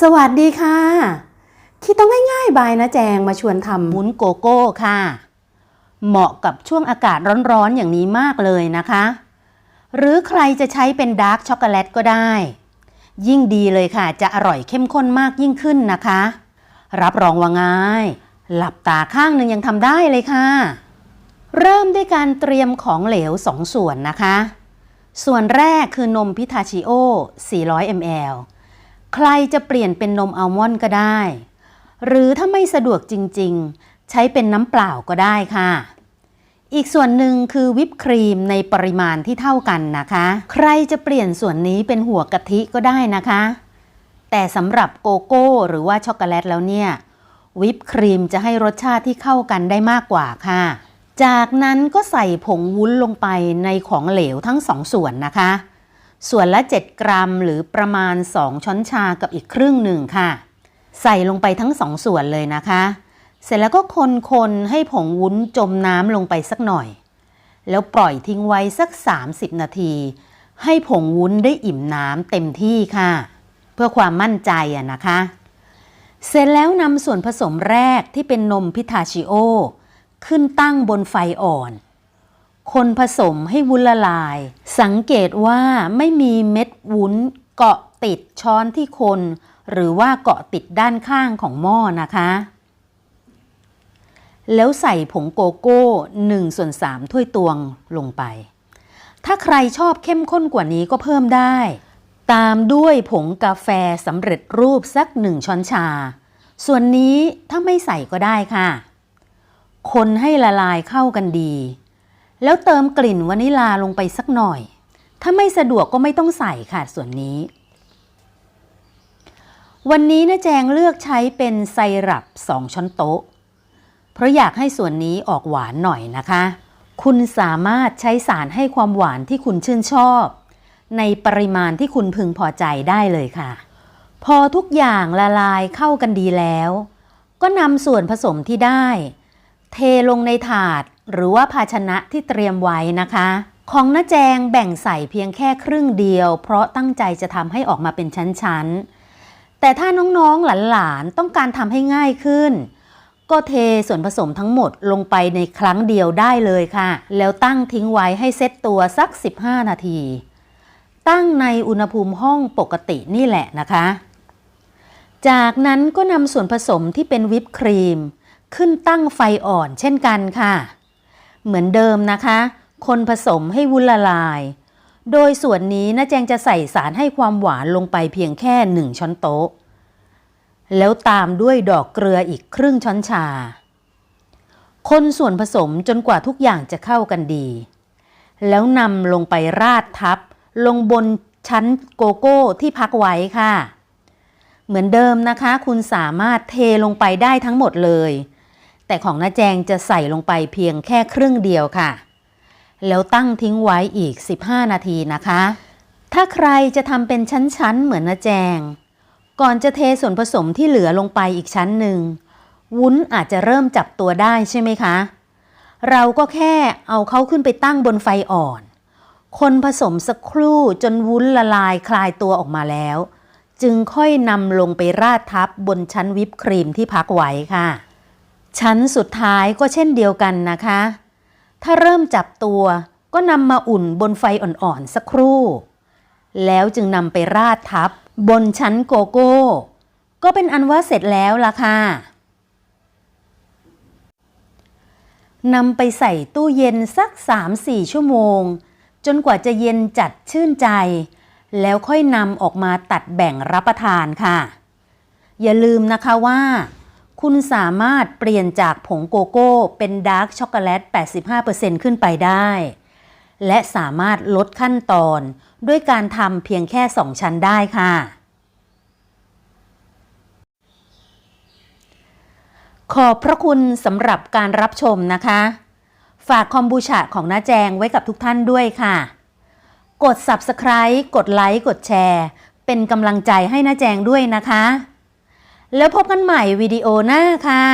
สวัสดีค่ะ คิดต้องง่ายๆบายนะแจงมาชวนทำวุ้นโกโก้ค่ะ เหมาะกับช่วงอากาศร้อนๆอย่างนี้มากเลยนะคะ หรือใครจะใช้เป็นดาร์กช็อกโกแลตก็ได้ ยิ่งดีเลยค่ะ จะอร่อยเข้มข้นมากยิ่งขึ้นนะคะ รับรองว่าง่าย หลับตาข้างหนึ่งยังทำได้เลยค่ะ เริ่มด้วยการเตรียมของเหลว2ส่วนนะคะ ส่วนแรกคือนมพิทาชิโอ 400 ml ใครจะเปลี่ยนเป็นนมอัลมอนด์ก็ได้ หรือถ้าไม่สะดวกจริงๆ ใช้เป็นน้ำเปล่าก็ได้ค่ะ อีกส่วนหนึ่งคือวิปครีมในปริมาณที่เท่ากันนะคะ ใครจะเปลี่ยนส่วนนี้เป็นหัวกะทิก็ได้นะคะ แต่สำหรับโกโก้ หรือว่าช็อกโกแลตแล้วเนี่ย วิปครีมจะให้รสชาติที่เข้ากันได้มากกว่าค่ะ จากนั้นก็ใส่ผงวุ้นลงไปในของเหลวทั้งสองส่วนนะคะ ส่วนละ 7 กรัมหรือประมาณ 2 ช้อนชากับอีกครึ่งหนึ่งค่ะ ใส่ลงไปทั้งสองส่วนเลยนะคะ เสร็จแล้วก็คนๆให้ผงวุ้นจมน้ำลงไปสักหน่อย แล้วปล่อยทิ้งไว้สัก 30 นาที ให้ผงวุ้นได้อิ่มน้ำเต็มที่ค่ะ เพื่อความมั่นใจอะนะคะ เสร็จแล้วนำส่วนผสมแรกที่เป็นนมพิทาชิโอ ขึ้นตั้งบนไฟอ่อน คนผสมให้วุ้นละลาย สังเกตว่าไม่มีเม็ดวุ้นเกาะติดช้อนที่คน หรือว่าเกาะติดด้านข้างของหม้อนะคะ แล้วใส่ผงโกโก้1ส่วน3ถ้วยตวงลงไป ถ้าใครชอบเข้มข้นกว่านี้ก็เพิ่มได้ ตามด้วยผงกาแฟสำเร็จรูปสักหนึ่งช้อนชา ส่วนนี้ถ้าไม่ใส่ก็ได้ค่ะ คนให้ละลายเข้ากันดี แล้วเติมกลิ่นวานิลาลงไปสักหน่อย ถ้าไม่สะดวกก็ไม่ต้องใส่ค่ะส่วนนี้ วันนี้นะแจงเลือกใช้เป็นไซรัป 2 ช้อนโต๊ะ เพราะอยากให้ส่วนนี้ออกหวานหน่อยนะคะ คุณสามารถใช้สารให้ความหวานที่คุณชื่นชอบ ในปริมาณที่คุณพึงพอใจได้เลยค่ะ พอทุกอย่างละลายเข้ากันดีแล้ว ก็นำส่วนผสมที่ได้ เทลงในถาด หรือว่าภาชนะที่เตรียมไว้นะคะ ของน้าแจงแบ่งใส่เพียงแค่ครึ่งเดียว เพราะตั้งใจจะทำให้ออกมาเป็นชั้นๆ แต่ถ้าน้องๆหลานๆต้องการทำให้ง่ายขึ้น ก็เทส่วนผสมทั้งหมดลงไปในครั้งเดียวได้เลยค่ะ แล้วตั้งทิ้งไว้ให้เซตตัวสัก 15 นาที ตั้งในอุณหภูมิห้องปกตินี่แหละนะคะ จากนั้นก็นำส่วนผสมที่เป็นวิปครีม ขึ้นตั้งไฟอ่อนเช่นกันค่ะ เหมือนเดิมนะคะ คนผสมให้วุ้นละลาย โดยส่วนนี้นะแจงจะใส่สารให้ความหวานลงไปเพียงแค่1ช้อนโต๊ะ แล้วตามด้วยดอกเกลืออีกครึ่งช้อนชา คนส่วนผสมจนกว่าทุกอย่างจะเข้ากันดี แล้วนำลงไปราดทับ ลงบนชั้นโกโก้ที่พักไว้ค่ะ เหมือนเดิมนะคะ คุณสามารถเทลงไปได้ทั้งหมดเลย แต่ของน้าแจงจะใส่ลงไปเพียงแค่ครึ่งเดียวค่ะ แล้วตั้งทิ้งไว้อีก 15 นาทีนะคะ ถ้าใครจะทำเป็นชั้นๆ เหมือนน้าแจง ก่อนจะเทส่วนผสมที่เหลือลงไปอีกชั้นหนึ่ง วุ้นอาจจะเริ่มจับตัวได้ใช่ไหมคะ เราก็แค่เอาเขาขึ้นไปตั้งบนไฟอ่อน คนผสมสักครู่จนวุ้นละลายคลายตัวออกมาแล้ว จึงค่อยนำลงไปราดทับบนชั้นวิปครีมที่พักไว้ค่ะ ชั้นสุดท้ายก็เช่นเดียวกันนะคะ ถ้าเริ่มจับตัวก็นำมาอุ่นบนไฟอ่อนๆสักครู่ แล้วจึงนำไปราดทับบนชั้นโกโก้ ก็เป็นอันว่าเสร็จแล้วล่ะค่ะนำไปใส่ตู้เย็นสัก 3-4 ชั่วโมง จนกว่าจะเย็นจัดชื่นใจ แล้วค่อยนำออกมาตัดแบ่งรับประทานค่ะ อย่าลืมนะคะว่า คุณสามารถเปลี่ยนจากผงโกโก้เป็นดาร์กช็อกโกแลต 85%ขึ้นไปได้ และสามารถลดขั้นตอน ด้วยการทำเพียงแค่ 2 ชั้นได้ค่ะ ขอบพระคุณสำหรับการรับชมนะคะ ฝากคอมบูชาของน้าแจงไว้กับทุกท่านด้วยค่ะ กด Subscribe กดไลค์กดแชร์ เป็นกำลังใจให้น้าแจงด้วยนะคะ แล้วพบกันใหม่วิดีโอหน้าค่ะ